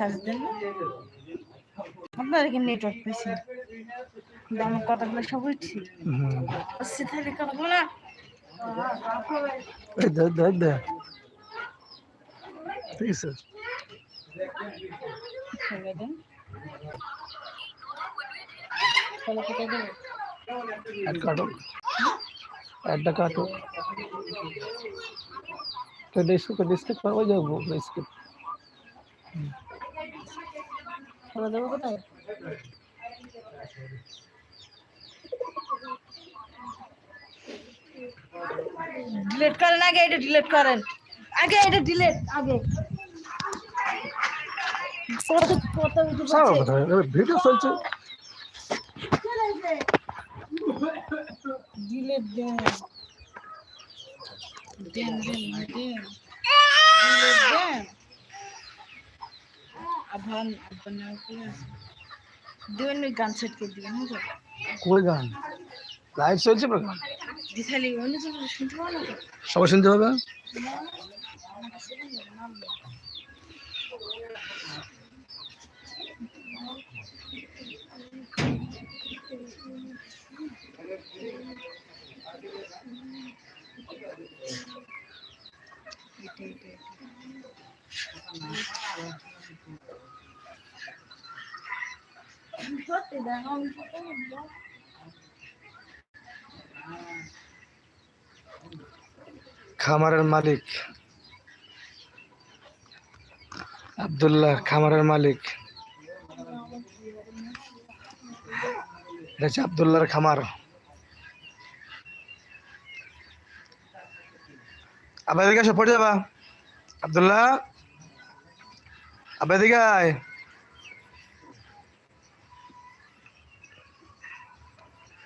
না আপনার কি নেটওয়ার্ক পেয়েছি কিন্তু আমার কথাগুলো সবই ঠিক। হুম। আসছে তাহলে কথা বলা এই দে দে দে ঠিক আছে। ছেড়ে দেন। তাহলে কোথায় দেবো অ্যাড কাটো অ্যাডটা কাটো তো ডিসকে ডিসকে করব যাব। ডিসকে তাহলে দেবো কোথায় ডিলিট করেন আগে এটা ডিলিট করেন আগে এটা ডিলিট আগে কত কত উঠে সারা যাচ্ছে। কথা ভিডিও চলছে ডিলিট দেন দেন দেন দেন ডিলিট দেন আভান আভান দেবেন ওই গান সেট করে দিবেন গান? লাইভ চলছে গান দিশালি শুনতে পাবো না সবাই শুনতে এটা, এটা, এটা। সত্যি, দেখো, আমি সত্যি বলব। খামারের মালিক আব্দুল্লাহ, খামারের মালিক এটা হচ্ছে আবদুল্লাহর খামার আবার এদিকে যাবা আবদুল্লাহ আবার আয়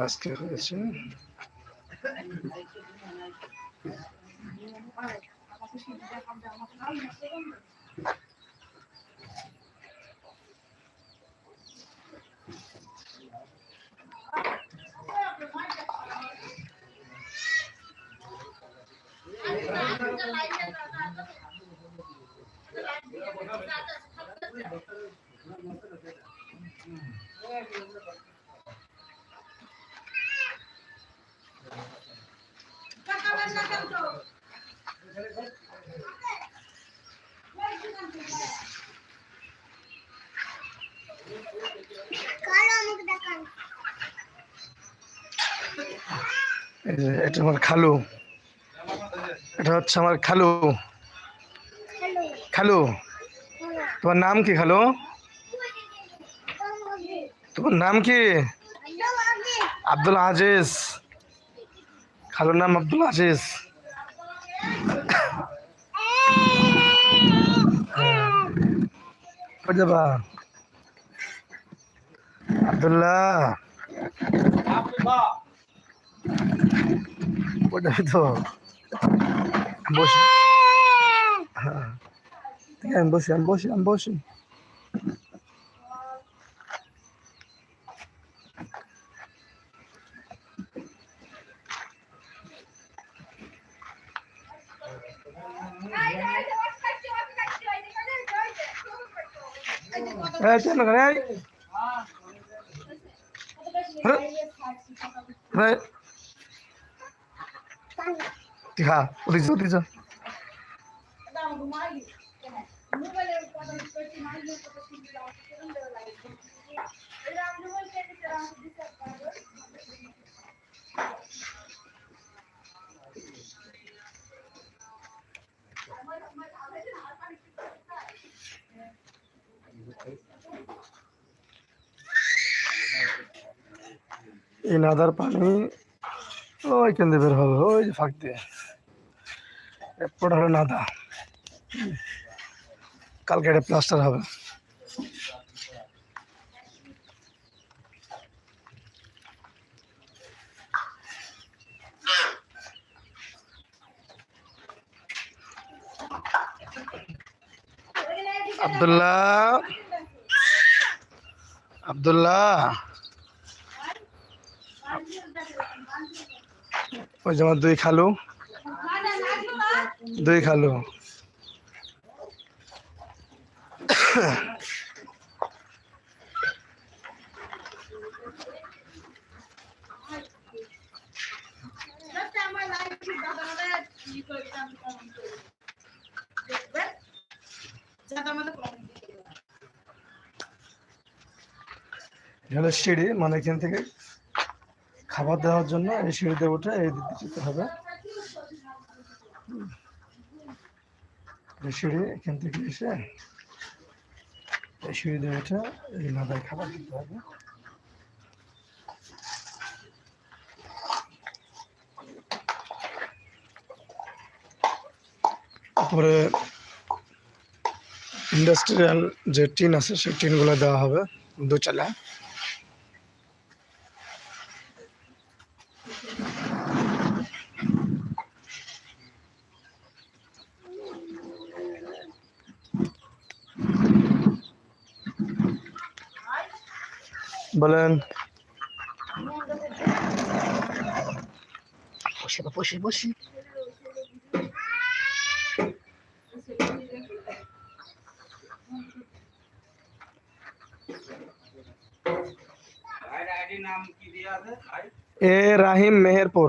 আজকে হয়েছে এই যে এটা আমার খালু। এটা হচ্ছে আমার খালু। খালু তোমার নাম কি খালু তোমার নাম কি আব্দুল আজিজ খালুর নাম আব্দুল আজিজ কই যাবা আব্দুল্লাহ ওটাই তো বসি হ্যাঁ ঠিক আছে, আমি বসি আমি বসি আমি বসি এই চল না এই আরে, नादार पानी ओ कहते बेर हो फाक दिए एपट हल नादा কালকে এটা প্লাস্টার হবে। আব্দুল্লাহ। আব্দুল্লাহ। ওই যে আমার দুই খালু। দুই খালু এটা সিঁড়ি মানে এখান থেকে খাবার দেওয়ার জন্য এই সিঁড়িতে উঠে এই দিকে যেতে হবে। সিঁড়ি এখান থেকে এসে এই খাবার দিতে হবে। তারপরে ইন্ডাস্ট্রিয়াল যে টিন আছে সেই টিনগুলো দেওয়া হবে দোচালা বলেন। বসে বসে বসি। এ রাহিম মেহেরপুর।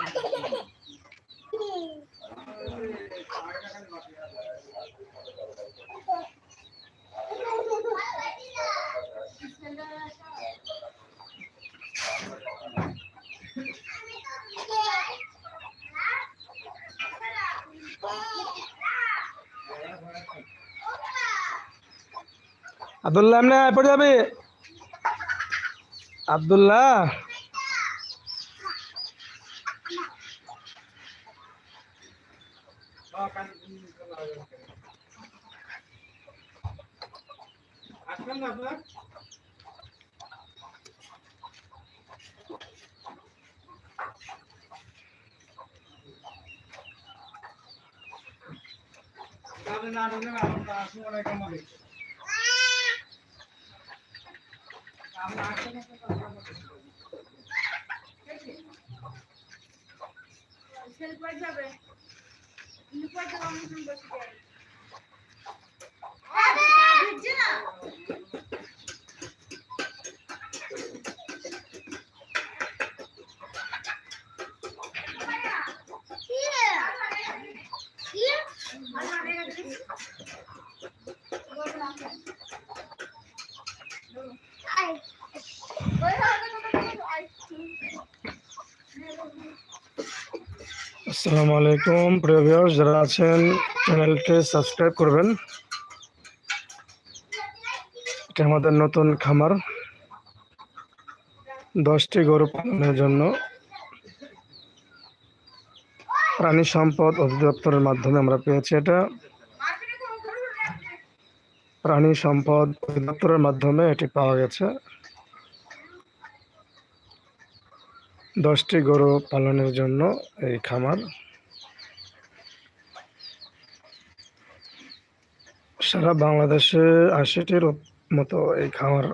আব্দুল্লাহ আব্দুল্লাহ এমনি আয় পড়ে যাবে? আব্দুল্লাহ? যাবে আসসালামু আলাইকুম, প্রিয় ভিউয়ার্স যারা আছেন চ্যানেলকে সাবস্ক্রাইব করবেন। এটা আমাদের নতুন খামার। দশটি গরু পালনের জন্য প্রাণী সম্পদ অধিদপ্তরের মাধ্যমে আমরা পেয়েছি এটা। প্রাণী সম্পদ অধিদপ্তরের মাধ্যমে এটি পাওয়া গেছে। দশটি গরু পালনের জন্য এই খামার। সারা বাংলাদেশে আশিটির মতো এই খামার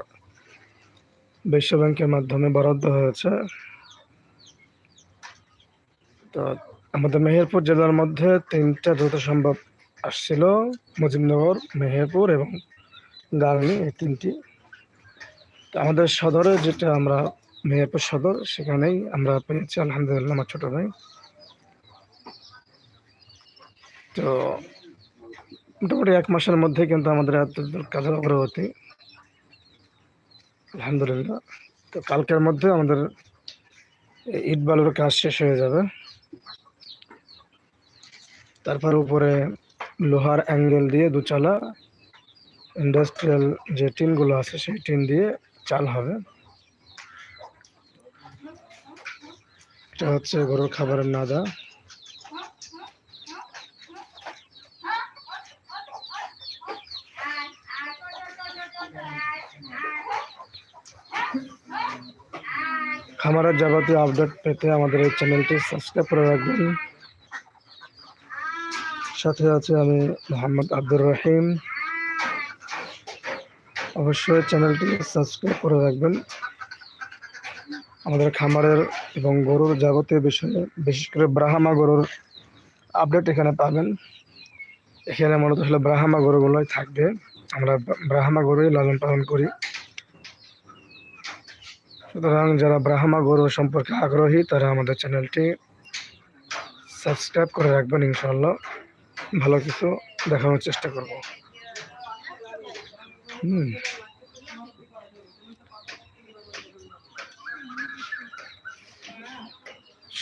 বিশ্বব্যাংকের মাধ্যমে বরাদ্দ হয়েছে। তো আমাদের মেহেরপুর জেলার মধ্যে তিনটা দ্রুত সম্ভব আসছিল, মুজিবনগর, মেহেরপুর এবং গার্নি এই তিনটি। আমাদের সদরে যেটা আমরা মেহেরপুর সদর, সেখানেই আমরা পেয়েছি আলহামদুলিল্লাহ, আমার ছোট ভাই। তো মোটামুটি এক মাসের মধ্যে কিন্তু আমাদের কাজের অগ্রগতি। আলহামদুলিল্লাহ। তো কালকের মধ্যে আমাদের ইট বালুর কাজ শেষ হয়ে যাবে। তারপর উপরে লোহার অ্যাঙ্গেল দিয়ে দুচালা ইন্ডাস্ট্রিয়াল যে টিনগুলো আছে, সেই টিন দিয়ে চাল হবে। এটা হচ্ছে গরুর খাবারের নাদা খামারের যাবতীয় আপডেট পেতে আমাদের এই চ্যানেলটি সাবস্ক্রাইব করে রাখবেন। সাথে আছে আমি মোহাম্মদ আব্দুর রহিম। অবশ্যই চ্যানেলটি সাবস্ক্রাইব করে রাখবেন। আমাদের খামারের এবং গরুর যাবতীয় বিষয়ে, বিশেষ করে ব্রাহ্মা গরুর আপডেট এখানে পাবেন। এখানে মূলত হলো ব্রাহ্মা গরুগুলোই থাকবে। আমরা ব্রাহ্মা গরুই লালন পালন করি। সুতরাং যারা ব্রাহ্মা গরু সম্পর্কে আগ্রহী, তারা আমাদের চ্যানেলটি সাবস্ক্রাইব করে রাখবেন ইনশাল্লাহ ভালো কিছু দেখানোর চেষ্টা করব। হুম।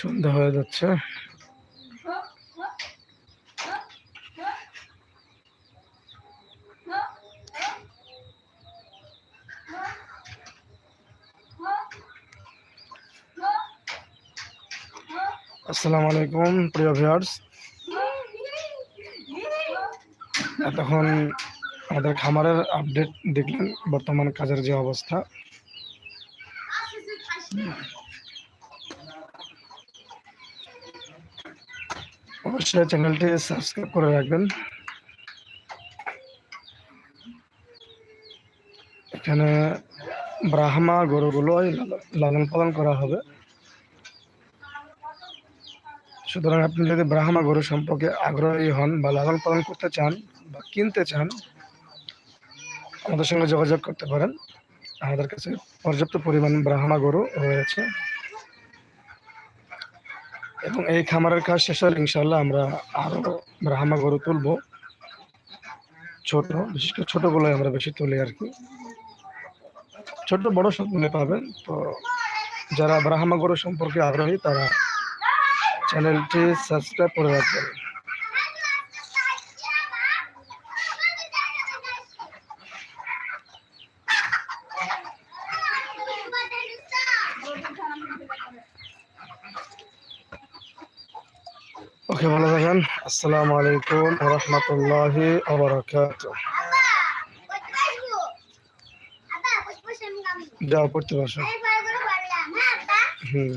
সন্ধ্যা হয়ে যাচ্ছে। আসসালামু আলাইকুম, প্রিয় ভিউয়ার্স এতক্ষণ আমাদের খামারের আপডেট দেখলেন, বর্তমান কাজের যে অবস্থা। অবশ্যই চ্যানেলটি সাবস্ক্রাইব করে রাখবেন। এখানে ব্রাহ্মা গরুগুলোই লালন পালন করা হবে। সুতরাং আপনি যদি ব্রাহ্মা গরু সম্পর্কে আগ্রহী হন বা লালন পালন করতে চান বা কিনতে চান, আমাদের সঙ্গে যোগাযোগ করতে পারেন। আমাদের কাছে পর্যাপ্ত পরিমাণ ব্রাহ্মা গরু রয়েছে। এবং এই খামারের কাজ শেষ হলে ইনশাল্লাহ আমরা আরও ব্রাহ্মা গরু তুলব। ছোট, বিশেষ করে ছোটোগুলোই আমরা বেশি তুলি আর কি। ছোট, বড় সব মনে পাবেন। তো যারা ব্রাহ্মা গরু সম্পর্কে আগ্রহী, তারা চ্যানেলটি সাবস্ক্রাইব করে রাখবেন। ওকে ভালো থাকেন। আসসালামু আলাইকুম রহমতুল্লাহি যাও পড়তে পারছ হুম।